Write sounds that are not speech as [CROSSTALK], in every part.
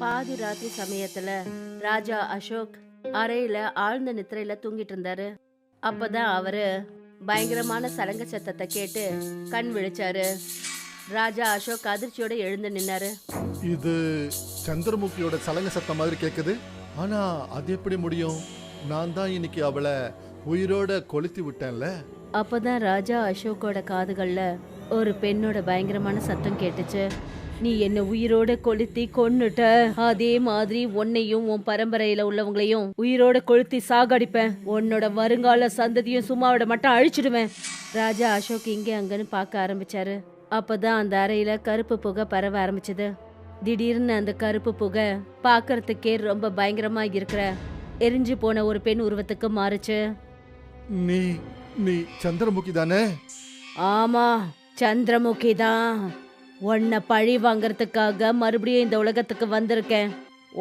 பாதி ராத்திரி சமயத்துல ராஜா அசோக் அறையில ஆழ்ந்த நித்திரையில தூங்கிட்டு இருந்தாரு. அப்பதான் அவரு பயங்கரமான சலங்க சத்தத்தை கேட்டு கண் விழிச்சாரு. ராஜா அசோக் அதிர்ச்சியோட எழுந்து நின்னாரு. இது சந்திரமுகியோட சலங்க சத்தம் மாதிரி கேக்குது. ஆனா அது எப்படி முடியும்? நான் தான் இன்னைக்கு அவளை உயிரோட கொளுத்தி விட்டேன்ல. அப்பதான் ராஜா அசோக்கோட காதுகள்ல ஒரு பெண்ணோட பயங்கரமான சத்தம் கேட்டுச்சு. நீ என்ன உயிரோட கொளுத்தி கொன்னுட்ட. அதே மாதிரி உன்னையும் உன் பரம்பரையில உள்ளவங்களையும் உயிரோட கொளுத்தி சாகடிப்பேன். உன்னோட வருங்கால சந்ததியும் சும்மாவோட மட்டும் அழிச்சிடுவேன். ராஜா அசோக் இங்கே அங்கன்னு பார்க்க ஆரம்பிச்சாரு. அப்பதான் அந்த அறையில கருப்பு புகை பரவ ஆரம்பிச்சது. திடீர்னு அந்த கருப்பு புகை பார்க்கறதுக்கே ரொம்ப பயங்கரமா இருக்கிற எரிஞ்சு போன ஒரு பெண் உருவத்துக்கு மாறுச்சு. நீ நீ சந்திரமுகி தானே? ஆமா சந்திரமுகி தான். உன்னை பழி வாங்கறதுக்காக மறுபடியும் இந்த உலகத்துக்கு வந்திருக்கேன்.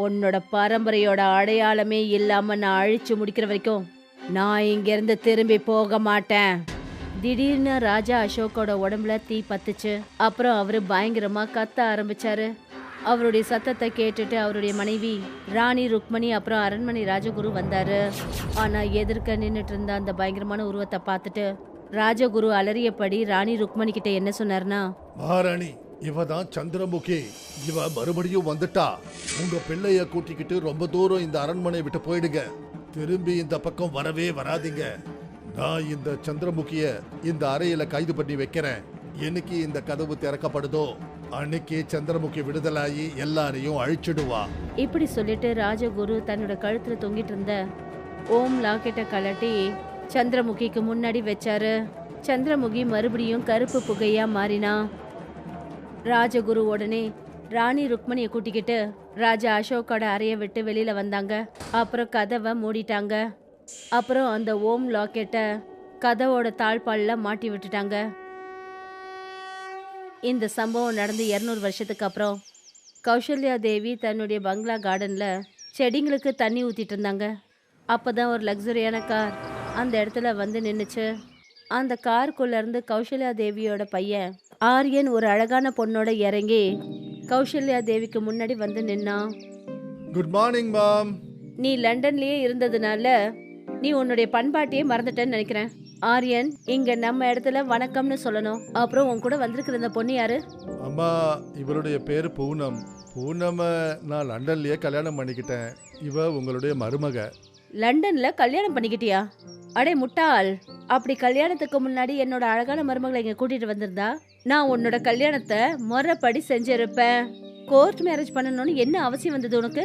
உன்னோட பரம்பரையோட அடையாளமே இல்லாம நான் அழிச்சு முடிக்கிற வரைக்கும் நான் இங்கிருந்து திரும்பி போக மாட்டேன். திடீர்னு ராஜா அசோக்கோட உடம்புல தீ பத்துச்சு. அப்புறம் அவரு பயங்கரமா கத்த ஆரம்பிச்சாரு. அவருடைய சத்தத்தை கேட்டுட்டு அவருடைய மனைவி ராணி ருக்மணி அப்புறம் அரண்மனை ராஜகுரு வந்தாரு. ஆனா எதிர்க்க நின்றுட்டு இருந்த அந்த பயங்கரமான உருவத்தை பார்த்துட்டு ராஜகுரு அலறியபடி ராணி ருக்மணி கிட்ட என்ன சொன்னார்னா மகாராணி இவ தான் சந்திரமுகி. இவ மறுபடியும் வந்துட்டா. உங்க பிள்ளைய கூட்டிக்கிட்டு ரொம்ப தூரம் இந்த அரண்மனை விட்டு போயிடுங்க. திரும்பி இந்த பக்கம் வரவே வராதீங்க. நான் இந்த சந்திரமுகிய இந்த அறையில கைது பண்ணி வைக்கிறேன். என்னைக்கு இந்த கதவு திறக்கப்படுதோ அன்னைக்கு சந்திரமுகி விடுதலாகி எல்லாரையும் அழிச்சிடுவா. இப்படி சொல்லிட்டு ராஜகுரு தன்னோட கழுத்துல தொங்கிட்டு இருந்த ஓம் லாக்கெட்டை கலட்டி சந்திரமுகிக்கு முன்னாடி வச்சாரு. சந்திரமுகி மறுபடியும் கருப்பு புகையா மாறினா ராஜகுரு உடனே ராணி ருக்மணியை கூட்டிக்கிட்டு ராஜா அசோக்கோட அறையை விட்டு வெளியில வந்தாங்க. அப்புறம் கதவை மூடிட்டாங்க. அப்புறம் அந்த ஓம் லாக்கெட்டை கதவோட தாழ்பாலில் மாட்டி விட்டுட்டாங்க. இந்த சம்பவம் நடந்து இரநூறு வருஷத்துக்கு அப்புறம் கௌசல்யா தேவி தன்னுடைய பங்களா கார்டனில் செடிங்களுக்கு தண்ணி ஊற்றிட்டு இருந்தாங்க. அப்போ தான் ஒரு லக்ஸரியான கார் அந்த இடத்துல வந்து நின்றுச்சு அந்த காருக்குள்ளேருந்து கௌசல்யா தேவியோட பையன் ஆரியன் ஒரு அழகான பொண்ணோட இறங்கி கௌசல்யா தேவிக்கு முன்னாடி வந்து நின்னான் குட் மார்னிங் மாம் நீ லண்டன்லயே இருந்ததுனால நீ உன்னுடைய பண்பாட்டையே மறந்துட்டேன்னு நினைக்கிறேன். ஆரியன் இங்க நம்ம இடத்துல வணக்கம்னு சொல்லணும். அப்புறம் உன் கூட வந்திருக்கிற இந்த பொண்ணு யாரு? அம்மா இவளுடைய பேரு பூனம். பூனம நான் லண்டன்லயே கல்யாணம் பண்ணிக்கிட்டேன். இவ உங்களுடைய மருமக. லண்டன்ல கல்யாணம் பண்ணிக்கிட்டியா? அடே முட்டாள் அப்படி கல்யாணத்துக்கு முன்னாடி என்னோட அழகான மருமகளை இங்க கூட்டிட்டு வந்திருந்தா நான் உன்னோட கல்யாணத்தை முறைப்படி செஞ்சிருப்பேன். கோர்ட் மேரேஜ் பண்ணணும்னு என்ன அவசியம் வந்தது உனக்கு?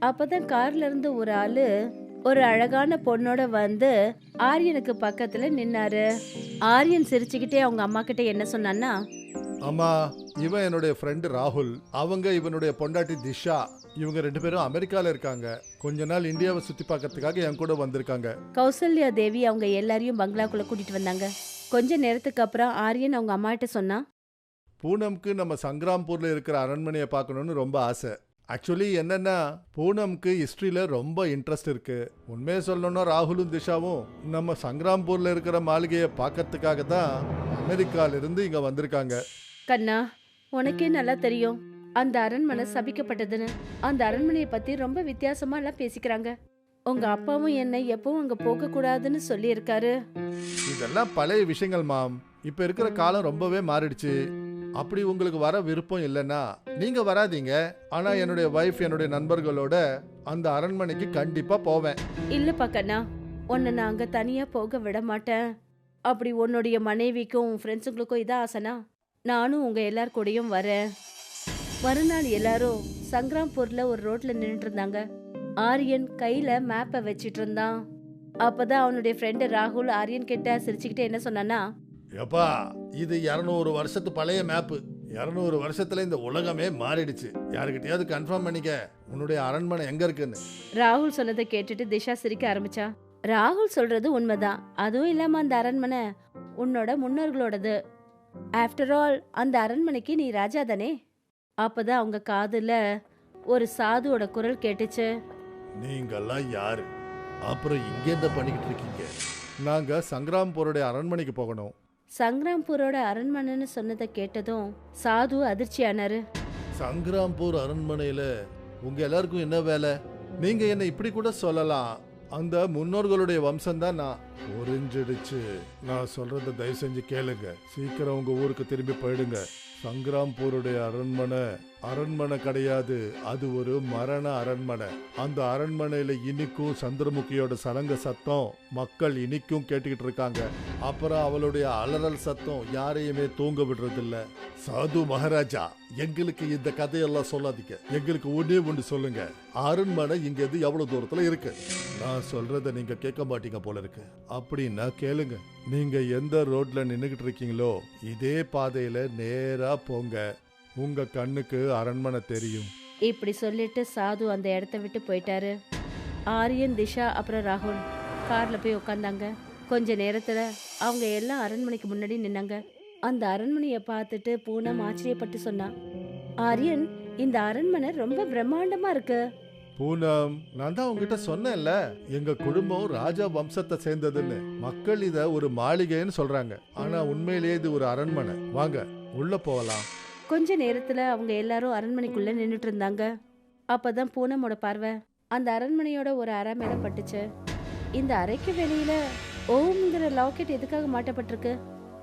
அப்பதான் கார்ல இருந்து ஒரு ஆளு ஒரு அழகான பொண்ணோட வந்து ஆரியனுக்கு பக்கத்துல நின்னாரு. ஆரியன் சிரிச்சுக்கிட்டே அவங்க அம்மா கிட்ட என்ன சொன்னான்னா அம்மா இவன் என்னுடைய ஃப்ரெண்டு ராகுல். அவங்க இவனுடைய பொண்டாட்டி திஷா. இவங்க ரெண்டு பேரும் அமெரிக்கால இருக்காங்க. கொஞ்ச நாள் இந்தியாவை சுத்தி பார்க்கறதுக்காக என் கூட வந்திருக்காங்க. கௌசல்யா தேவி அவங்க எல்லாரையும் பங்களாக்குள்ள கூட்டிட்டு வந்தாங்க. கொஞ்ச நேரத்துக்கு அப்புறம் ஆரியன் அவங்க அம்மா கிட்ட சொன்னா பூனம்க்கு நம்ம சங்கராம்பூர்ல இருக்கிற அரண்மனையை பார்க்கணும்னு ரொம்ப ஆசை. ஆக்சுவலி என்னன்னா பூனம்க்கு ஹிஸ்டரியில ரொம்ப இன்ட்ரெஸ்ட் இருக்கு. உண்மையை சொல்லணும்னா ராகுலும் திஷாவும் நம்ம சங்கராம்பூர்ல இருக்கிற மாளிகையை பார்க்கறதுக்காக தான் அமெரிக்கால இருந்து இங்க வந்திருக்காங்க. கண்ணா உனக்கே நல்லா தெரியும். அந்த அரண்மனை சபிக்கப்பட்டதுன்னு. அந்த அரண்மனையை பத்தி ரொம்ப வித்தியாசமா எல்லாம் பேசிக்கிறாங்க. உங்க அப்பாவும் என்னை எப்பவும் அங்க போக கூடாதுன்னு சொல்லியிருக்காரு. இதெல்லாம் பழைய விஷயங்கள் மாம். இப்ப இருக்கிற காலம் ரொம்பவே மாறிடுச்சு. அப்படி உங்களுக்கு வர விருப்பம் இல்லைன்னா நீங்க வராதீங்க. ஆனா என்னுடைய வைஃப் என்னுடைய நண்பர்களோட அந்த அரண்மனைக்கு கண்டிப்பா போவேன். இல்லப்பா கண்ணா உன்னை நான் அங்க தனியா போக விட மாட்டேன். அப்படி உன்னுடைய மனைவிக்கும் உன் ஃப்ரெண்ட்ஸுங்களுக்கும் இதான் ஆசைனா? நானும் உங்க எல்லார் கூடயும் வரேன். மறுநாள் எல்லாரும் சங்கராம்பூர்ல ஒரு ரோட்ல நின்னுட்டு இருந்தாங்க. ஆரியன் கையில மேப்பை வச்சிட்டு இருந்தான். அப்பதான் அவனுடைய ஃப்ரெண்டு ராகுல் ஆரியன் கிட்ட சிரிச்சுக்கிட்டு என்ன சொன்னான்னா எப்பா இது இரநூறு வருஷத்து பழைய மேப்பு இரநூறு வருஷத்துல இந்த உலகமே மாறிடுச்சு. யாருக்கிட்டயாவது கன்ஃபார்ம் பண்ணிக்க. உன்னுடைய அரண்மனை எங்க இருக்குன்னு? ராகுல் சொன்னதை கேட்டுட்டு திஷா சிரிக்க ஆரம்பிச்சா. ராகுல் சொல்றது உண்மைதான். அதுவும் இல்லாம அந்த அரண்மனை உன்னோட முன்னோர்களோடது. ஆஃப்டர் ஆல் அந்த அரண்மனைக்கு நீ ராஜா தானே அப்பதான் அவங்க காதுல ஒரு சாதுவோட குரல் கேட்டுச்சு. நீங்கெல்லாம் யாரு? அப்புறம் இங்க என்ன பண்ணிக்கிட்டு இருக்கீங்க? நாங்க சங்கராம்பூருடைய அரண்மனைக்கு போகணும். சங்கராம்பூரோட அரண்மனைன்னு சொன்னதை கேட்டதும் சாது அதிர்ச்சியானாரு. சங்கராம்பூர் அரண்மனையில உங்க எல்லாருக்கும் என்ன வேலை? நீங்க என்ன இப்படி கூட சொல்லலாம். அந்த முன்னோர்களுடைய வம்சம் தான் நான். ஒரிஞ்சிடுச்சு நான் சொல்றத தயவு செஞ்சு கேளுங்க. சீக்கிரம் உங்க ஊருக்கு திரும்பி போயிடுங்க. சங்கிராம்பூருடைய அரண்மனை அரண்மனை கிடையாது. அது ஒரு மரண அரண்மனை. அந்த அரண்மனையில இனிக்கும் சந்திரமுகியோட சலங்க சத்தம் மக்கள் இனிக்கும் கேட்டுக்கிட்டு இருக்காங்க அப்புறம் அவளுடைய அலறல் சத்தம் யாரையுமே தூங்க விடுறதில்ல. சாது மகாராஜா எங்களுக்கு இந்த கதையெல்லாம் சொல்லாதீங்க. எங்களுக்கு ஒன்னே ஒன்று சொல்லுங்க. அரண்மனை இங்க இருந்து எவ்வளவு தூரத்துல இருக்கு? நான் சொல்றத நீங்க கேட்க மாட்டீங்க போல இருக்கு. அப்படின்னா கேளுங்க. நீங்க எந்த ரோட்ல நின்னுகிட்டு இருக்கீங்களோ இதே பாதையில நேரா போங்க. உங்க கண்ணுக்கு அரண்மனை தெரியும். இப்படி சொல்லிட்டு சாது அந்த இடத்த விட்டு போயிட்டாரு. ஆரியன் திஷா அப்புறம் ராகுல். கார்ல போய் உட்காந்தாங்க கொஞ்ச நேரத்துல அவங்க எல்லாம் அரண்மனைக்கு முன்னாடி நின்னாங்க. அந்த அரண்மனையை பார்த்துட்டு பூனம் ஆச்சரியப்பட்டு சொன்னான் ஆரியன் இந்த அரண்மனை ரொம்ப பிரம்மாண்டமா இருக்கு. பூனம் நான் தான் உங்ககிட்ட சொன்னேன்ல எங்க குடும்பம் ராஜா வம்சத்தை சேர்ந்ததுன்னு. மக்கள் இத ஒரு மாளிகைன்னு சொல்றாங்க. ஆனா உண்மையிலேயே இது ஒரு அரண்மனை. வாங்க உள்ள போகலாம். கொஞ்ச நேரத்துல அவங்க எல்லாரும் அரண்மனைக்குள்ள நின்னுட்டு இருந்தாங்க. அப்பதான் பூனமோட பார்வை அந்த அரண்மனையோட ஒரு அறை மேல பட்டுச்சு. இந்த அறைக்கு வெளியில ஓம்ங்கிற லாக்கெட் எதுக்காக மாட்டப்பட்டிருக்கு?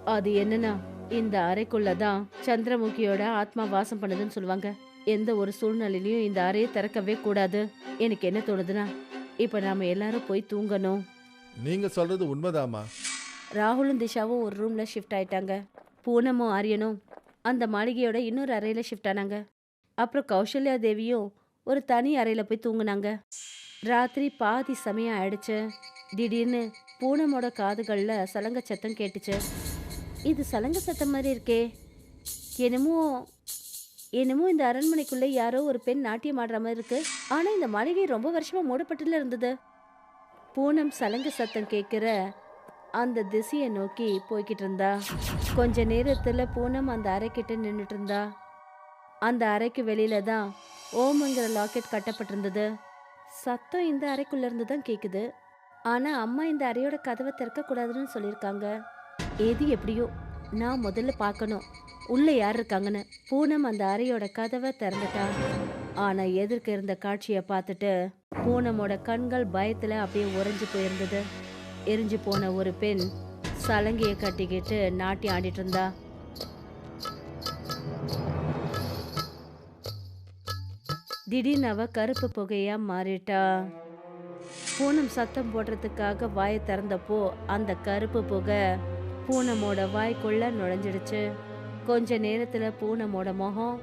அது என்னன்னா இந்த அறைக்குள்ளதான் சந்திரமுகியோட ஆத்மா வாசம் பண்ணுதுன்னு சொல்லுவாங்க. எந்த ஒரு சூழ்நிலையிலயும் இந்த அறையை திறக்கவே கூடாது. எனக்கு என்ன தோணுதுன்னா இப்ப நாம எல்லாரும் போய் தூங்கணும். நீங்க சொல்றது உண்மைதாமா ராகுலும் திஷாவும் ஒரு ரூம்ல ஷிஃப்ட் ஆயிட்டாங்க. பூனமும் ஆரியனும் அந்த மாளிகையோட இன்னொரு அறையில ஷிஃப்ட் ஆனாங்க. அப்புறம் கௌசல்யா தேவியும் ஒரு தனி அறையில போய் தூங்குனாங்க. ராத்திரி பாதி சமயம் ஆயிடுச்சு. திடீர்னு பூனமோட காதுகளில் சலங்க சத்தம் கேட்டுச்சு. இது சலங்க சத்தம் மாதிரி இருக்கே. என்னமோ என்னமோ இந்த அரண்மனைக்குள்ளே யாரோ ஒரு பெண் நாட்டியம் ஆடுற மாதிரி இருக்கு. ஆனால் இந்த மாளிகை ரொம்ப வருஷமாக மூடப்பட்டுல இருந்தது. பூனம் சலங்க சத்தம் கேட்குற அந்த திசையை நோக்கி போய்கிட்டு இருந்தா. கொஞ்ச நேரத்தில் பூனம் அந்த அறைக்கிட்ட நின்றுட்டு இருந்தா. அந்த அறைக்கு வெளியில தான் ஓமுங்கிற லாக்கெட் கட்டப்பட்டிருந்தது. சத்தம் இந்த அறைக்குள்ள இருந்து தான் கேக்குது. ஆனா அம்மா இந்த அறையோட கதவை திறக்க கூடாதுன்னு சொல்லியிருக்காங்க. எது எப்படியோ நான் முதல்ல பார்க்கணும். உள்ள யார் இருக்காங்கன்னு. பூனம் அந்த அறையோட கதவை திறந்துட்டா. ஆனா எதிர்க்க இருந்த காட்சியை பார்த்துட்டு பூனமோட கண்கள் பயத்துல அப்படியே உறைஞ்சு போயிருந்தது. எரிஞ்சு போன ஒரு பெண் சலங்கையை கட்டிக்கிட்டு நாட்டி ஆடிட்டு இருந்தா. திடீர்னு அவ கருப்பு புகையா மாறிட்டா. பூனம் சத்தம் போடுறதுக்காக வாயை திறந்தப்போ அந்த கருப்பு புகை பூனமோட வாய்க்குள்ள நுழைஞ்சிடுச்சு. கொஞ்ச நேரத்துல பூனமோட முகம்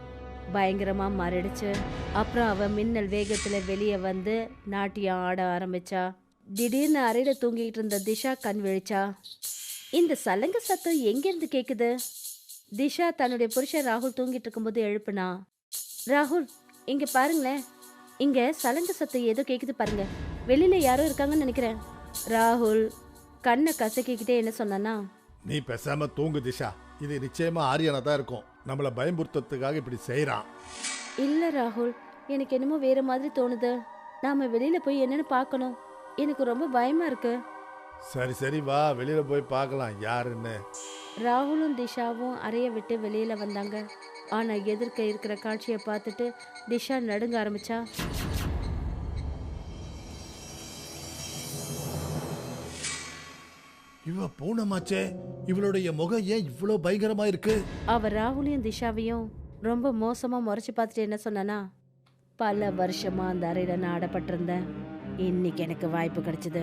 பயங்கரமா மாறிடுச்சு. அப்புறம் அவ மின்னல் வேகத்துல வெளியே வந்து நாட்டியம் ஆட ஆரம்பிச்சா. திடீர்னு அறையில தூங்கிட்டு இருந்த திஷா கண் விழிச்சா இந்த சலங்க சத்தம் எங்கிருந்து கேக்குது? திஷா தன்னுடைய புருஷன் ராகுல் தூங்கிட்டு இருக்கும்போது எழுப்புனா ராகுல் இங்க பாருங்களேன். இங்க சலங்க சத்தம் ஏதோ கேக்குது பாருங்க. வெளியில யாரோ இருக்காங்கன்னு நினைக்கிறேன். ராகுல் கண்ணை கசக்கிக்கிட்டே என்ன சொன்னானா நீ பேசாம தூங்கு திஷா. இது நிச்சயமா ஆரியனா தான் இருக்கும். நம்மள பயமுறுத்துறதுக்காக இப்படி செய்றான். இல்ல ராகுல். எனக்கு என்னமோ வேற மாதிரி தோணுது. நாம வெளியில போய் என்னன்னு பார்க்கணும். எனக்கு ரொம்ப பயமா இருக்கு. சரி சரி வா. வெளியில போய் பார்க்கலாம். யாருன்னு. ராகுலும் திஷாவும் அறைய விட்டு வெளியில வந்தாங்க. ஆனா எதிர்க்க இருக்கிற காட்சியை பார்த்துட்டு திஷா நடுங்க ஆரம்பிச்சா. இவ பூனமாச்சே. இவளுடைய முகம் ஏன் இவ்வளோ பயங்கரமா இருக்கு? அவ ராகுலையும் திஷாவையும் ரொம்ப மோசமா முறைச்சு பார்த்துட்டு என்ன சொன்னானா? பல வருஷமா அந்த அறையில நான் அடப்பட்டிருந்தேன். இன்னைக்கு எனக்கு வாய்ப்பு கிடைச்சது.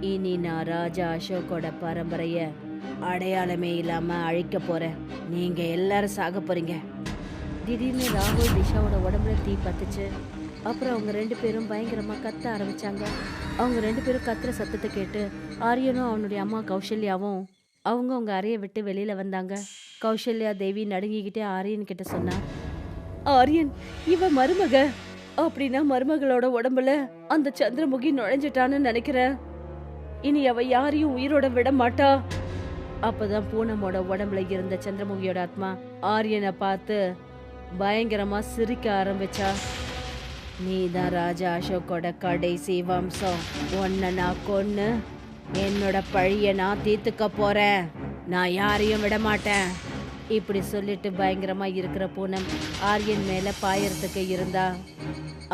இனி நான் ராஜா அசோக்கோட பரம்பரைய அடையாளமே இல்லாமல் அழிக்க போகிறேன் நீங்கள் எல்லாரும் சாக போகிறீங்க திடீர்னு ராகுல் திஷாவோட உடம்புல தீ பத்துச்சு அப்புறம் அவங்க ரெண்டு பேரும் பயங்கரமாக கத்த ஆரம்பித்தாங்க அவங்க ரெண்டு பேரும் கத்துற சத்தத்தை கேட்டு ஆரியனும் அவனுடைய அம்மா கௌசல்யாவும் அவங்க அவங்க அறையை விட்டு வெளியில் வந்தாங்க. கௌசல்யா தேவி நடுங்கிக்கிட்டே ஆரியன் கிட்ட சொன்னா ஆரியன் இவ மருமக. அப்படின்னா மருமகளோட உடம்புல அந்த சந்திரமுகி நுழைஞ்சிட்டான்னு நினைக்கிறேன். இனி அவ யாரையும் உயிரோட விட மாட்டா. அப்பதான் பூனமோட உடம்புல இருந்த சந்திரமுகியோட ஆத்மா ஆரியனை பார்த்து பயங்கரமா சிரிக்க ஆரம்பிச்சா நீதான் ராஜா அசோக்கோட கடைசி வம்சம். உன்னை நான் கொன்னு என்னோட பழிய நான் தீர்த்துக்க போறேன். நான் யாரையும் விட மாட்டேன். இப்படி சொல்லிட்டு பயங்கரமா இருக்கிற பூனம் ஆரியன் மேல பாயறதுக்கு இருந்தா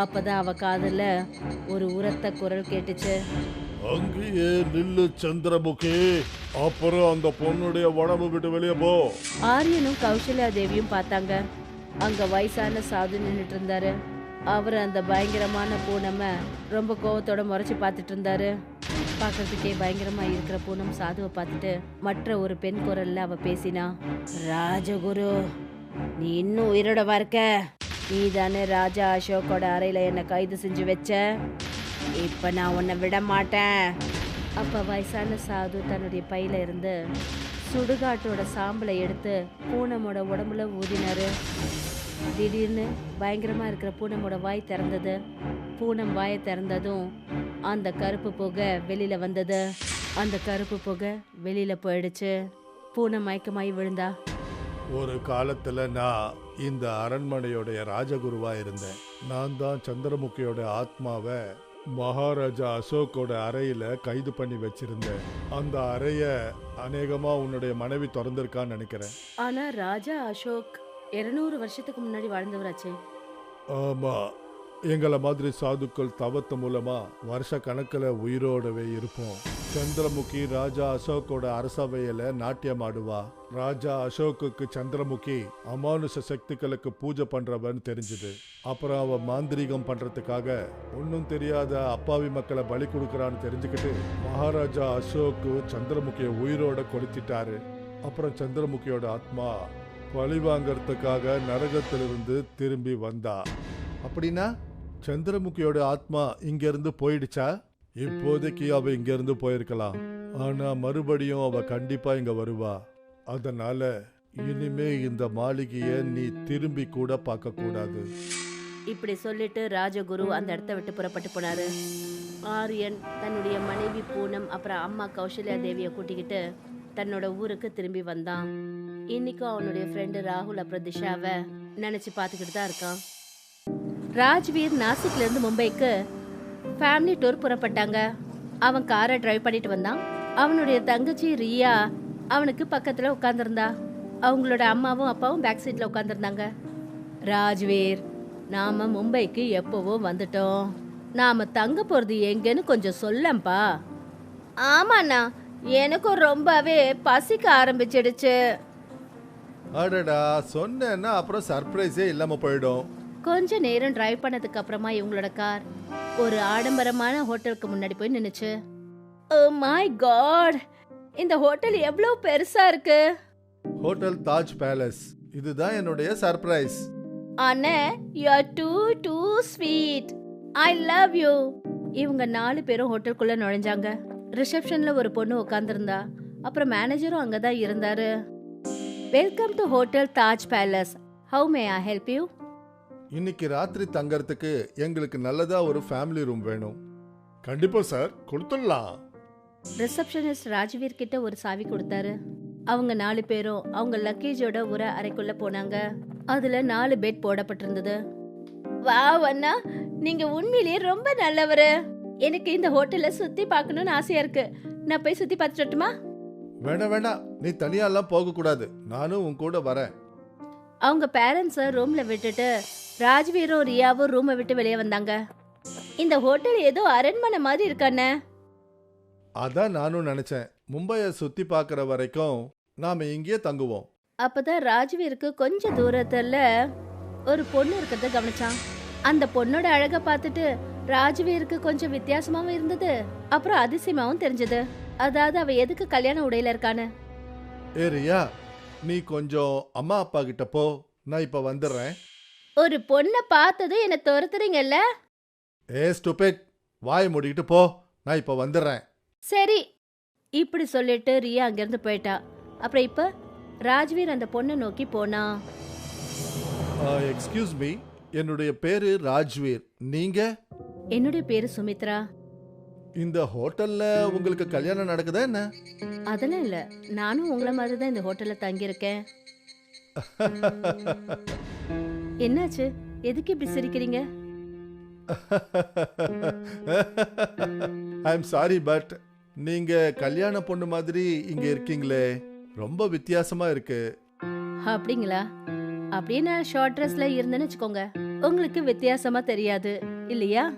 அப்பதான் அவ காதல ஒரு உரத்த குரல் கேட்டுச்சு. அங்கேயே நில்லு சந்திரமுகி. அப்புறம் அந்த பொண்ணுடைய உடம்பு விட்டு வெளியே போ. ஆரியனும் கௌசல்யா தேவியும் பார்த்தாங்க. அங்க வயசான சாது நின்றுட்டு இருந்தாரு. அவர் அந்த பயங்கரமான பூனமை ரொம்ப கோவத்தோட முறைச்சு பார்த்துட்டு இருந்தாரு. பார்க்கறதுக்கே பயங்கரமா இருக்கிற பூனம் சாதுவை பார்த்துட்டு மற்ற ஒரு பெண் குரல்ல அவ பேசினா ராஜகுரு நீ இன்னும் உயிரோடவா இருக்க? நீ தானே ராஜா அசோக்கோட அறையில என்னை கைது செஞ்சு வச்ச? இப்ப நான் உன்னை விட மாட்டேன். அப்ப வயசான சாது தன்னுடைய பையில இருந்து சுடுகாட்டோட சாம்பலை எடுத்து பூனமோட உடம்புல ஊதினாரு. திடீர்னு பயங்கரமா இருக்கிற பூனமோட வாய் திறந்தது. பூனம் வாயை திறந்ததும் அந்த கருப்பு புகை வெளியில வந்தது. அந்த கருப்பு புகை வெளியில போயிடுச்சு. பூனம் மயக்கமாயி விழுந்தா. ஒரு காலத்துல நான் இந்த அரண்மனையோடைய ராஜகுருவா இருந்தேன். நான் தான் சந்திரமுகியோட ஆத்மாவை மகாராஜா அசோக்கோட அறையில கைது பண்ணி வச்சிருந்தேன். அந்த அறைய அநேகமா உன்னுடைய மனைவி திறந்திருக்கான்னு நினைக்கிறேன். ஆனா ராஜா அசோக் இருநூறு வருஷத்துக்கு முன்னாடி வாழ்ந்தவராச்சே. ஆமா. எங்களை மாதிரி சாதுக்கள் தவத்து மூலமா வருஷ கணக்கில் உயிரோடவே இருப்போம். சந்திரமுகி ராஜா அசோக்கோட அரசவையில நாட்டியம் ஆடுவா. ராஜா அசோக்குக்கு சந்திரமுகி அமானுஷ சக்திகளுக்கு பூஜை பண்றவன் தெரிஞ்சது. அப்புறம் அவ மாந்திரீகம் பண்றதுக்காக ஒன்றும் தெரியாத அப்பாவி மக்களை பலி கொடுக்கறான்னு தெரிஞ்சுக்கிட்டு மகாராஜா அசோக்கு சந்திரமுகியை உயிரோட கொளுத்திட்டாரு. அப்புறம் சந்திரமுகியோட ஆத்மா பழி வாங்கறதுக்காக நரகத்திலிருந்து திரும்பி வந்தா. அப்படின்னா சந்திரமுகியோட ஆத்மா இங்கிருந்து போயிடுச்சா? இப்போதைக்கு அவ இங்கேருந்து போயிருக்கலாம். ஆனா மறுபடியும் அவ கண்டிப்பா இங்க வருவா. அதனால இனிமே இந்த மாளிகையை நீ திரும்பி கூட பார்க்க கூடாது. இப்படி சொல்லிட்டு ராஜகுரு அந்த இடத்த விட்டு புறப்பட்டு போனாரு. ஆரியன் தன்னுடைய மனைவி பூனம் அப்புறம் அம்மா கௌசல்யா தேவியை கூட்டிக்கிட்டு தன்னோட ஊருக்கு திரும்பி வந்தான். இன்னைக்கும் அவனுடைய ஃப்ரெண்டு ராகுல் அப்புறம் திஷாவை நினைச்சு பார்த்துக்கிட்டு தான் இருக்கான். ராஜ்வீர் நாசிக்ல இருந்து மும்பைக்கு ஃபேமிலி டூர் புறப்பட்டாங்க. அவன் காரை டிரைவ் பண்ணிட்டு வந்தான். அவனுடைய தங்கச்சி ரியா அவனுக்கு பக்கத்துல உட்காந்துருந்தா அவங்களோட அம்மாவும் அப்பாவும் பேக் சீட்ல உட்காந்துருந்தாங்க ராஜ்வீர் நாம மும்பைக்கு எப்போவோ வந்துட்டோம். நாம தங்க போறது எங்கன்னு கொஞ்சம் சொல்லம்பா. ஆமாண்ணா எனக்கும் ரொம்பவே பசிக்க ஆரம்பிச்சிடுச்சு. அடடா சொன்னேன்னா அப்புறம் சர்ப்ரைஸே இல்லாம போயிடும். கொஞ்ச நேரம் டிரைவ் பண்ணதுக்கு அப்புறமா இவங்களோட கார் ஒரு ஆடம்பரமான ஹோட்டலுக்கு முன்னாடி போய் நின்னுச்சு. ஓ மை காட் இந்த ஹோட்டல் எவ்வளவு பெருசா இருக்கு? ஹோட்டல் தாஜ் பேலஸ் இதுதான் என்னுடைய சர்ப்ரைஸ் அண்ணே you are too too sweet I love you இவங்க நாலு பேரும் ஹோட்டலுக்குள்ள நுழைஞ்சாங்க. ரிசப்ஷன்ல ஒரு பொண்ணு உட்காந்துருந்தா அப்புறம் மேனேஜரும் அங்கதான் இருந்தாரு. Welcome to hotel Taj palace how may I help you இன்னைக்கு ராத்திரி தங்கறதுக்கு எங்களுக்கு நல்லதா ஒரு ஃபேமிலி ரூம் வேணும். கண்டிப்பா சார் கொடுத்துடலாம். ரிசப்ஷனிஸ்ட் ராஜ்வீர் கிட்ட ஒரு சாவி கொடுத்தாரு. அவங்க நாலு பேரும் அவங்க லக்கேஜோட ஒரு அறைக்குள்ள போனாங்க. அதுல நாலு பெட் போடப்பட்டிருந்தது. வா அண்ணா நீங்க உண்மையிலேயே ரொம்ப நல்லவரு. எனக்கு இந்த ஹோட்டல்ல சுத்தி பார்க்கணும்னு ஆசையா இருக்கு. நான் போய் சுத்தி பார்த்துட்டுமா வேண்டாம் வேண்டாம் நீ தனியாலாம் போக கூடாது நானும் உன் கூட வரேன். அவங்க பேரண்ட்ஸை ரூம்ல விட்டுட்டு ராஜ்வீரும் ரியாவும் ரூமை விட்டு வெளியே வந்தாங்க. இந்த ஹோட்டல் ஏதோ அரண்மனை மாதிரி இருக்கானே அதான் நானும் நினைச்சேன். மும்பையை சுத்தி பார்க்குற வரைக்கும் நாம இங்கேயே தங்குவோம். அப்பதான் ராஜ்வீருக்கு கொஞ்ச தூரத்துல ஒரு பொண்ணு இருக்கிறத கவனிச்சான். அந்த பொண்ணோட அழக பார்த்துட்டு ராஜ்வீருக்கு கொஞ்சம் வித்தியாசமாவும் இருந்தது. அப்புறம் அதிசயமாவும் தெரிஞ்சது. அதாவது அவ எதுக்கு கல்யாண உடையில இருக்கான்னு. ஏ ரியா நீ கொஞ்சம் அம்மா அப்பா கிட்ட போ. நான் இப்ப வந்துடுறேன். ஒரு பொண்ணை பார்த்ததும் என்ன துரத்துறீங்கல்ல? ஏ ஸ்டூபிட். வாய் மூடிக்கிட்டு போ. நான் இப்ப வந்துடுறேன் சரி. இப்படி சொல்லிட்டு ரியா அங்கிருந்து போயிட்டா. அப்புறம் இப்ப ராஜ்வீர் அந்த பொண்ணை நோக்கி போனா? Excuse me. என்னுடைய பேரு ராஜ்வீர். நீங்க? என்னுடைய பேரு சுமித்ரா. இந்த ஹோட்டல்ல உங்களுக்கு கல்யாணம் நடக்குதா என்ன? அதெல்லாம் இல்ல. நானும் உங்கள மாதிரி தான் இந்த ஹோட்டல்ல தங்கியிருக்கேன். [LAUGHS] என்னாச்சு? எதுக்கு இப்படி சிரிக்கிறீங்க? ஐ எம் சாரி பட் நீங்க கல்யாண பொண்ணு மாதிரி இங்க இருக்கீங்களே. ரொம்ப வித்தியாசமா இருக்கு. அப்படிங்களா? அப்படியே நான் ஷார்ட் ட்ரெஸ்ல இருந்தேன்னு வச்சுக்கோங்க. உங்களுக்கு வித்தியாசமா தெரியாது இல்லையா?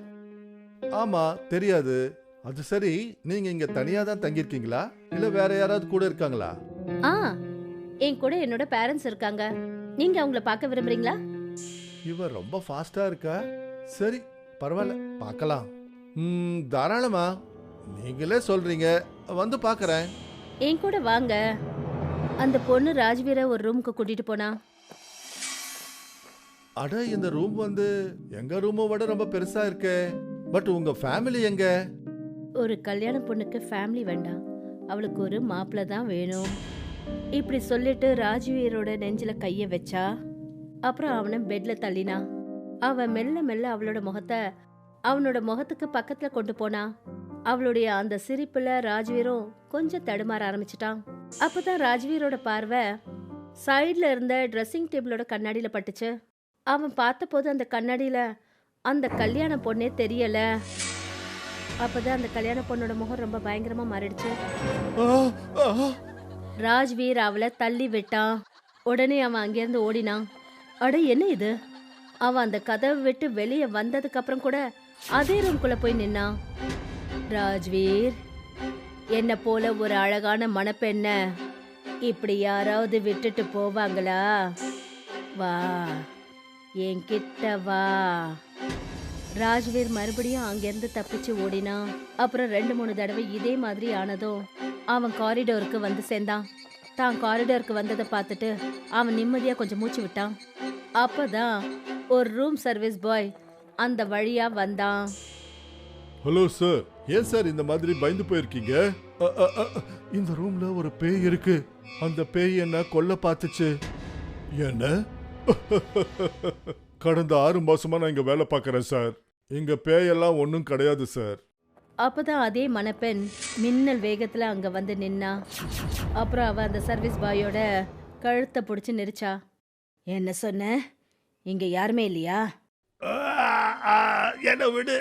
ஆமா தெரியாது. அது சரி நீங்க இங்க தனியா தான் தங்கியிருக்கீங்களா? இல்ல வேற யாராவது கூட இருக்காங்களா? ஆ என் கூட என்னோட பேரண்ட்ஸ் இருக்காங்க. நீங்க அவங்கள பார்க்க விரும்புறீங்களா? இவ ரொம்ப ஃபாஸ்டா இருக்கா? சரி பரவாயில்ல பார்க்கலாம். ம் தாராளமா. நீங்களே சொல்றீங்க. வந்து பார்க்கறேன். என் கூட வாங்க. அந்த பொண்ணு ராஜ்வீரை ஒரு ரூமுக்கு கூட்டிட்டு போனா. அட இந்த ரூம் வந்து எங்க ரூமை விட ரொம்ப பெருசா இருக்கே. பட் உங்க ஃபேமிலி எங்க? ஒரு கல்யாண பொண்ணுக்கு ஃபேமிலி வேண்டாம். அவளுக்கு ஒரு மாப்பிள்ளை தான் வேணும். இப்படி சொல்லிட்டு ராஜ்வீரோட நெஞ்சில கைய வச்சா? அப்புறம் அவனை பெட்ல தள்ளினா. அவ மெல்ல மெல்ல அவளோட முகத்தை அவனோட முகத்துக்கு பக்கத்துல கொண்டு போனா. அவளுடைய அந்த சிரிப்புல ராஜ்வீரும் கொஞ்சம் தடுமாற ஆரம்பிச்சிட்டான். அப்பதான் ராஜ்வீரோட பார்வை சைடுல இருந்த ட்ரெஸ்ஸிங் டேபிளோட கண்ணாடியில பட்டுச்சு. அவன் பார்த்தபோது அந்த கண்ணாடியில அந்த கல்யாண பொண்ணே தெரியல. அப்பதான் அந்த கல்யாண பொண்ணோட முகம் ரொம்ப பயங்கரமா மாறிடுச்சு. ராஜ்வீர் அவளை தள்ளி விட்டான். உடனே அவன் அங்கேருந்து ஓடினான். அட என்ன இது? அவன் அந்த கதவை விட்டு வெளியே வந்ததுக்கு அப்புறம் கூட அதே ரூம்குள்ள போய் நின்னான் ராஜ்வீர் என்ன போல ஒரு அழகான மணப்பெண்ண இப்படி யாராவது விட்டுட்டு போவாங்களா? வா என்கிட்ட வா. ராஜ்வீர் மறுபடியும் அங்கிருந்து தப்பிச்சு ஓடினான் அப்புறம் ரெண்டு மூணு தடவை இதே மாதிரி ஆனதும் அவன் காரிடோருக்கு வந்து சேர்ந்தான். தான் காரிடோருக்கு வந்ததை பார்த்துட்டு அவன் நிம்மதியா கொஞ்சம் மூச்சு விட்டான். அப்பதான் ஒரு ரூம் சர்வீஸ் பாய் அந்த வழியா வந்தான். ஹலோ சார் ஏன் சார் இந்த மாதிரி பயந்து போயிருக்கீங்க? அ, அ, அ, இந்த ரூம்ல ஒரு பேய் இருக்கு. அந்த பேய் என்ன கொல்ல பார்த்துச்சு. என்ன? [LAUGHS] கடந்த ஆறு மாசமா நான் இங்க வேலை பார்க்கறேன் சார் இங்க பேயெல்லாம் ஒன்றும் கிடையாது சார் அப்பதான் அதே மணப்பெண் மின்னல் வேகத்துல அங்க வந்து நின்னா. அப்புறம் அவ அந்த சர்வீஸ் பாயோட கழுத்தை பிடிச்சு நெரிச்சா. என்ன சொன்ன? இங்க யாருமே இல்லையா? என்ன விடு.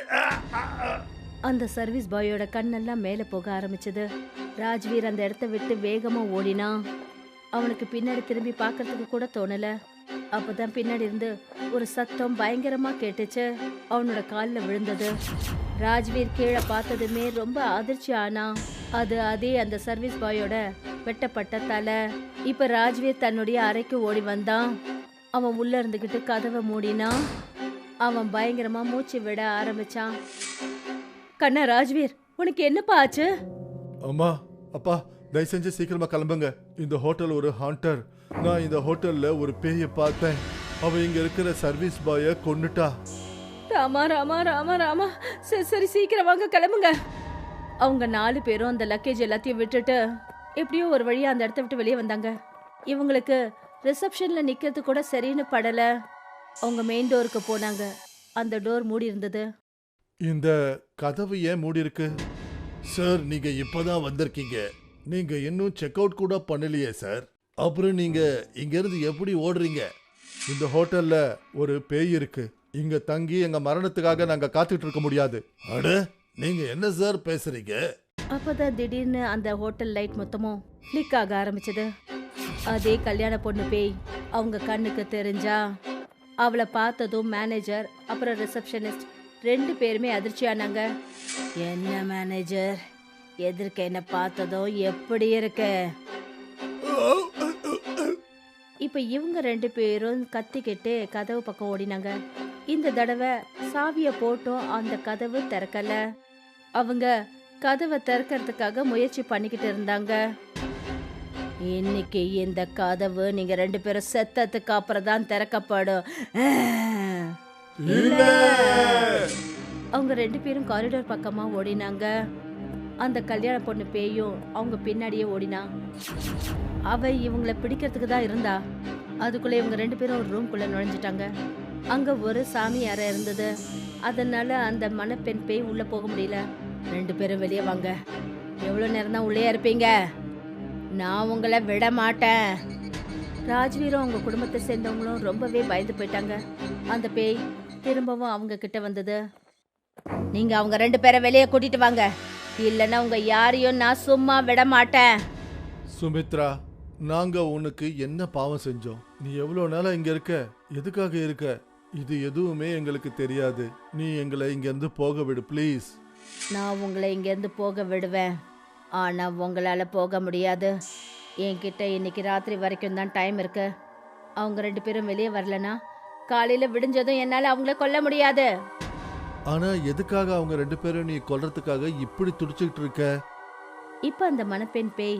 அந்த சர்வீஸ் பாயோட கண்ணெல்லாம் மேலே போக ஆரம்பிச்சது. ராஜ்வீர் அந்த இடத்த விட்டு வேகமா ஓடினான் அவனுக்கு பின்னாடி திரும்பி பார்க்கறதுக்கு கூட தோணல. அப்பதான் பின்னாடி இருந்து ஒரு சத்தம் பயங்கரமா கேட்டுச்சு. அவனோட காலில் விழுந்தது. ராஜ்வீர் கீழே பார்த்ததுமே ரொம்ப அதிர்ச்சி ஆனான் அது அதே அந்த சர்வீஸ் பாயோட வெட்டப்பட்ட தலை. இப்ப ராஜ்வீர் தன்னுடைய அறைக்கு ஓடி வந்தான். அவன் உள்ள இருந்துகிட்டு கதவை மூடினான். அவன் பயங்கரமா மூச்சு விட ஆரம்பிச்சான். கண்ணா ராஜ்வீர் உனக்கு என்னப்பா ஆச்சு? அம்மா அப்பா தயவு செஞ்சு சீக்கிரமா கிளம்புங்க. இந்த ஹோட்டல் ஒரு ஹாண்டர். நான் இந்த ஹோட்டல்ல ஒரு பேயை பார்த்தேன். அவ இங்க இருக்கிற சர்வீஸ் பாய கொன்னுட்டா. ராமா ராமா ராமா ராமா. சரி சரி சீக்கிரம் வாங்க கிளம்புங்க. அவங்க நாலு பேரும் அந்த லக்கேஜ் எல்லாத்தையும் விட்டுட்டு எப்படியோ ஒரு வழியா அந்த இடத்த விட்டு வெளியே வந்தாங்க. இவங்களுக்கு ரிசப்ஷன்ல நிக்கிறது கூட சரின்னு படல. அவங்க மெயின் டோருக்கு போனாங்க. அந்த டோர் மூடி இருந்தது. இந்த கதவு ஏன் மூடி இருக்கு? சார் நீங்க இப்பதான் வந்திருக்கீங்க. நீங்க இன்னும் செக் அவுட் கூட பண்ணலையே சார். அப்புறம் நீங்க இங்க இருந்து எப்படி ஓடுறீங்க? இந்த ஹோட்டல்ல ஒரு பேய் இருக்கு. இங்க தங்கி எங்க மரணத்துக்காக நாங்க காத்துட்டு இருக்க முடியாது. அட! நீங்க என்ன சார் பேசுறீங்க? அப்பதான் திடீர்னு அந்த ஹோட்டல் லைட் மொத்தமும் கிளிக் ஆக ஆரம்பிச்சது. அதே கல்யாண பொண்ணு பேய் அவங்க கண்ணுக்கு தெரிஞ்சா அவளை பார்த்ததும் மேனேஜர் அப்புறம் ரிசப்ஷனிஸ்ட் ரெண்டு பேருமே அதிர்ச்சியானாங்க. என்ன மேனேஜர் எதிர்க்க என்ன பார்த்ததும் எப்படி இருக்க? இப்ப இவங்க ரெண்டு பேரும் கத்திக்கிட்டு கதவு பக்கம் ஓடினாங்க. இந்த தடவை சாவிய போட்டும் அந்த கதவு திறக்கல. அவங்க கதவை திறக்கிறதுக்காக முயற்சி பண்ணிக்கிட்டு இருந்தாங்க. இன்னைக்கு இந்த கதவு நீங்க ரெண்டு பேரும் செத்ததுக்கு அப்புறம் தான் திறக்கப்படும் அவங்க ரெண்டு பேரும் காரிடார் பக்கமா ஓடினாங்க. அந்த கல்யாண பொண்ணு பேயும் அவங்க பின்னாடியே ஓடினா. அவ இவங்கள பிடிக்கிறதுக்கு தான் இருந்தா. அதுக்குள்ள இவங்க ரெண்டு பேரும் ஒரு ரூம்குள்ள நுழைஞ்சிட்டாங்க. அங்க ஒரு சாமி அறை இருந்தது. அதனால அந்த மணப்பெண் பேய் உள்ள போக முடியல. ரெண்டு பேரும் வெளியே வாங்க. எவ்வளோ நேரம் தான் உள்ளே இருப்பீங்க? நான் உங்களை விட மாட்டேன். ராஜ்வீரும் அவங்க குடும்பத்தை சேர்ந்தவங்களும் ரொம்பவே பயந்து போயிட்டாங்க. அந்த பேய் திரும்பவும் அவங்க கிட்ட வந்தது. நீங்க அவங்க ரெண்டு பேரை வெளியே கூட்டிட்டு வாங்க. இல்லைன்னா உங்க யாரையும் நான் சும்மா விட மாட்டேன். சுமித்ரா நாங்க உனக்கு என்ன பாவம் செஞ்சோம்? நீ எவ்வளவு நாளா இங்க இருக்க? எதுக்காக இருக்க? இது எதுவுமே எங்களுக்கு தெரியாது. நீ எங்களை இங்க இருந்து போக விடு ப்ளீஸ் நான் உங்களை இங்கேருந்து போக விடுவேன். ஆனால் உங்களால் போக முடியாது. என்கிட்ட இன்னைக்கு ராத்திரி வரைக்கும் தான் டைம் இருக்கு. அவங்க ரெண்டு பேரும் வெளியே வரலனா காலையில் விடிஞ்சதும் என்னால் அவங்கள கொல்ல முடியாது. ஆனா எதுக்காக அவங்க ரெண்டு பேரும் நீ கொல்றதுக்காக இப்படி துடிச்சுக்கிட்டு இருக்க? இப்போ அந்த மணப்பெண் பேய்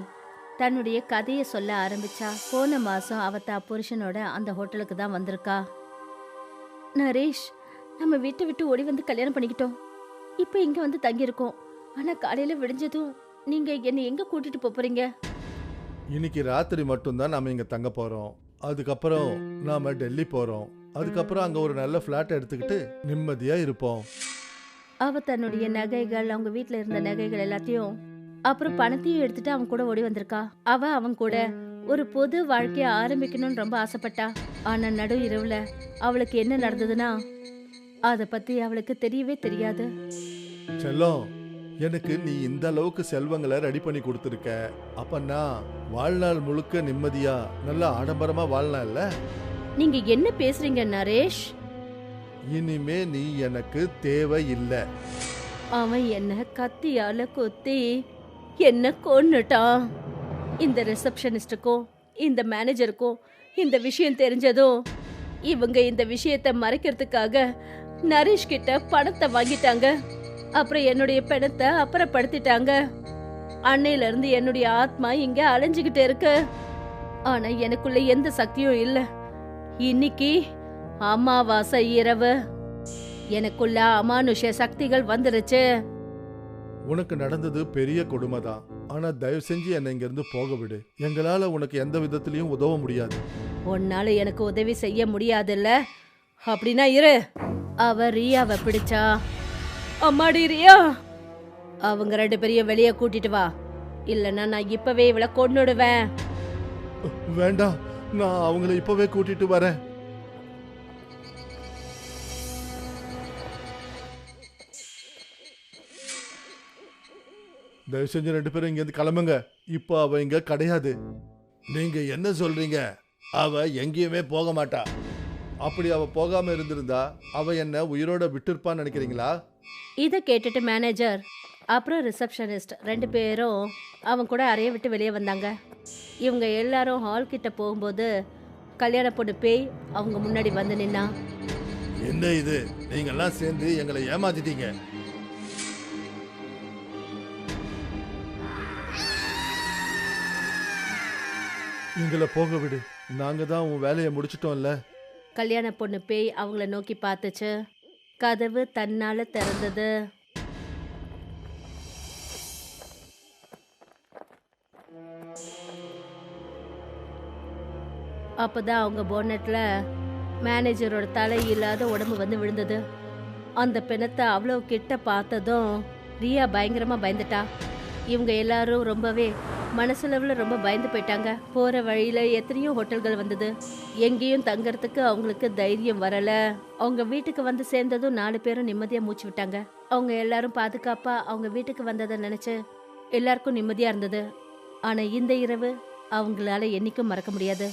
தன்னுடைய கதையை சொல்ல ஆரம்பிச்சா போன மாசம் அவ தா புருஷனோட அந்த ஹோட்டலுக்கு தான் வந்திருக்கா. நரேஷ் நம்ம வீட்டை விட்டு ஓடி வந்து கல்யாணம் பண்ணிக்கிட்டோம். இப்போ இங்க வந்து தங்கியிருக்கோம். ஆனா காலையில விடிஞ்சதும் நீங்க என்னை எங்க கூட்டிட்டு போப் போறீங்க? இன்னைக்கு ராத்திரி மட்டும்தான் நாம இங்க தங்க போறோம். அதுக்கப்புறம் நாம டெல்லி போறோம். அதுக்கப்புறம் அங்க ஒரு நல்ல ஃபிளாட் எடுத்துக்கிட்டு நிம்மதியா இருப்போம். அவ தன்னுடைய நகைகள் அவங்க வீட்ல இருந்த நகைகள் எல்லாத்தையும் அப்புறம் பணத்தையும் எடுத்துட்டு அவன் கூட ஓடி வந்திருக்கா. அவ அவன் கூட ஒரு பொது வாழ்க்கைய ஆரம்பிக்கணும்னு ரொம்ப ஆசைப்பட்டா. ஆனா நடு இரவுல அவளுக்கு என்ன நடந்ததுன்னா அத பத்தி அவளுக்கு தெரியவே தெரியாது. செல்லம் எனக்கு நீ இந்த அளவுக்கு செல்வங்களை ரெடி பண்ணி கொடுத்துருக்க. அப்பன்னா வாழ்நாள் முழுக்க நிம்மதியா நல்லா ஆடம்பரமா வாழலாம்ல? நீங்க என்ன பேசுறீங்க நரேஷ்? இனிமே நீ எனக்கு தேவையில்லை அவன் என்ன கத்தியால கொத்தி என்ன கொன்னுட்டான். இந்த ரிசப்ஷனிஸ்டுக்கும் இந்த மேனேஜருக்கும் இந்த விஷயம் தெரிஞ்சதும் இவங்க இந்த விஷயத்தை மறைக்கிறதுக்காக நரேஷ் கிட்ட பணத்தை வாங்கிட்டாங்க. அப்புறம் என்னுடைய பணத்தை அப்புறப்படுத்திட்டாங்க. அன்னையில இருந்து என்னுடைய ஆத்மா இங்க அலைஞ்சுகிட்டு இருக்கு. ஆனா எனக்குள்ள எந்த சக்தியும் இல்ல. இன்னைக்கு அமாவாசை இரவு. எனக்குள்ள அமானுஷ சக்திகள் வந்துருச்சு. உனக்கு நடந்தது பெரிய கொடுமை தான் ஆனா தயவு செஞ்சு என்னை இங்க இருந்து போக விடு. எங்களால உனக்கு எந்த விதத்திலையும் உதவ முடியாது. உன்னால எனக்கு உதவி செய்ய முடியாதுல்ல? அப்படின்னா இரு. அவ ரியாவை பிடிச்சா? அம்மாடி ரியா! அவங்க ரெண்டு பேரையும் வெளியே கூட்டிட்டு வா. இல்லைன்னா நான் இப்பவே இவளை கொன்னுடுவேன். வேண்டாம் நான் அவங்கள இப்பவே கூட்டிட்டு வரேன். தயவு செஞ்சு ரெண்டு பேரும் இங்க இருந்து கிளம்புங்க. இப்போ அவ இங்க கிடையாது. நீங்க என்ன சொல்றீங்க? அவ எங்கேயுமே போக மாட்டா. அப்படி அவ போகாம இருந்திருந்தா அவ என்ன உயிரோட விட்டிருப்பான்னு நினைக்கிறீங்களா? இதை கேட்டுட்டு மேனேஜர் அப்புறம் ரிசப்ஷனிஸ்ட் ரெண்டு பேரும் அவன் கூட அறைய விட்டு வெளியே வந்தாங்க. இவங்க எல்லாரும் ஹால் கிட்ட போகும்போது கல்யாண பொண்ணு பேய் அவங்க முன்னாடி வந்து நின்னா. என்ன இது? நீங்க எல்லாம் சேர்ந்து எங்களை ஏமாத்திட்டீங்க. எங்களை போக விடு. நாங்க தான் உன் வேலையை முடிச்சிட்டோம்ல. கல்யாண பொண்ணு பேய் அவங்கள நோக்கி பார்த்துச்சு. கதவு தன்னால திறந்தது. அப்பதான் அவங்க போனட்ல மேனேஜரோட தலை இல்லாத உடம்பு வந்து விழுந்தது. அந்த பிணத்தை அவ்வளோ கிட்ட பார்த்ததும் ரியா பயங்கரமா பயந்துட்டா. இவங்க எல்லாரும் ரொம்பவே மனசளவுல ரொம்ப பயந்து போயிட்டாங்க. போற வழியில எத்தனையோ ஹோட்டல்கள் வந்தது. எங்கேயும் தங்கறதுக்கு அவங்களுக்கு தைரியம் வரல. அவங்க வீட்டுக்கு வந்து சேர்ந்ததும் நாலு பேரும் நிம்மதியா மூச்சு விட்டாங்க. அவங்க எல்லாரும் பாதுகாப்பா அவங்க வீட்டுக்கு வந்ததை நினைச்சு எல்லாருக்கும் நிம்மதியா இருந்தது. ஆனா இந்த இரவு அவங்களால என்னைக்கும் மறக்க முடியாது.